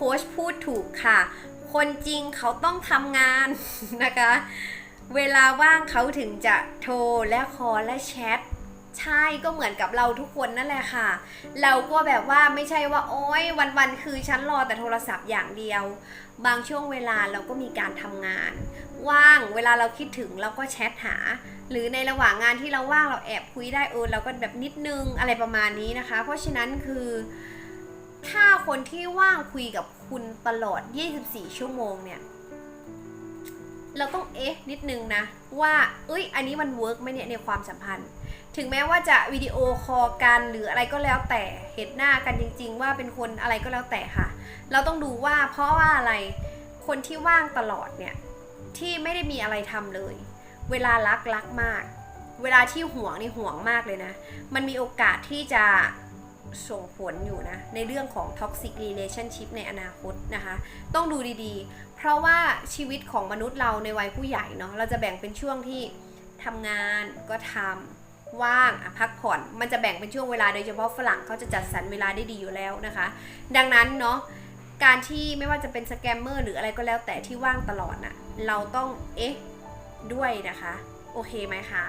โค้ชพูดถูกค่ะ คนจริงเขาต้องทำงานนะคะ เวลาว่างเขาถึงจะโทรและคอและแชท ใช่ก็เหมือนกับเราทุกคนนั่นแหละค่ะ เราก็แบบว่าไม่ใช่ว่าโอ๊ยวันๆคือฉันรอแต่โทรศัพท์อย่างเดียว บางช่วงเวลาเราก็มีการทำงาน ว่างเวลาเราคิดถึงเราก็แชทหา หรือในระหว่างงานที่เราว่างเราแอบคุยได้เออเราก็แบบนิดนึงอะไรประมาณนี้นะคะ เพราะฉะนั้นคือ ถ้าคนที่ว่างคุยกับคุณตลอด 24 ชั่วโมงเนี่ย เราต้องเอ๊ะนิดนึงนะ ว่า เอ้ย อันนี้มันเวิร์กไหมเนี่ยในความสัมพันธ์ ถึงแม้ว่าจะวิดีโอคอลกันหรืออะไรก็แล้วแต่เห็นหน้ากันจริง ๆ ว่าเป็นคนอะไรก็แล้วแต่ค่ะ เราต้องดูว่าเพราะว่าอะไรคนที่ว่างตลอดเนี่ย ที่ไม่ได้มีอะไรทำเลย เวลารักรักมาก เวลาที่ห่วงนี่ห่วงมากเลยนะ มันมีโอกาสที่จะ ส่งผลอยู่นะ ในเรื่องของ toxic relationship ในอนาคตนะคะ ต้องดูดีๆ เพราะว่าชีวิตของมนุษย์เราในวัยผู้ใหญ่เนาะเราจะแบ่งเป็นช่วงที่ทำงานก็ทำว่างพักผ่อน มันจะแบ่งเป็นช่วงเวลาโดยเฉพาะฝรั่งเขาจะจัดสรรเวลาได้ดีอยู่แล้วนะคะ ดังนั้นเนาะการที่ไม่ว่าจะเป็นสแกมเมอร์หรืออะไรก็แล้วแต่ที่ว่างตลอดน่ะเราต้องเอ๊ะด้วยนะคะ โอเคไหมคะ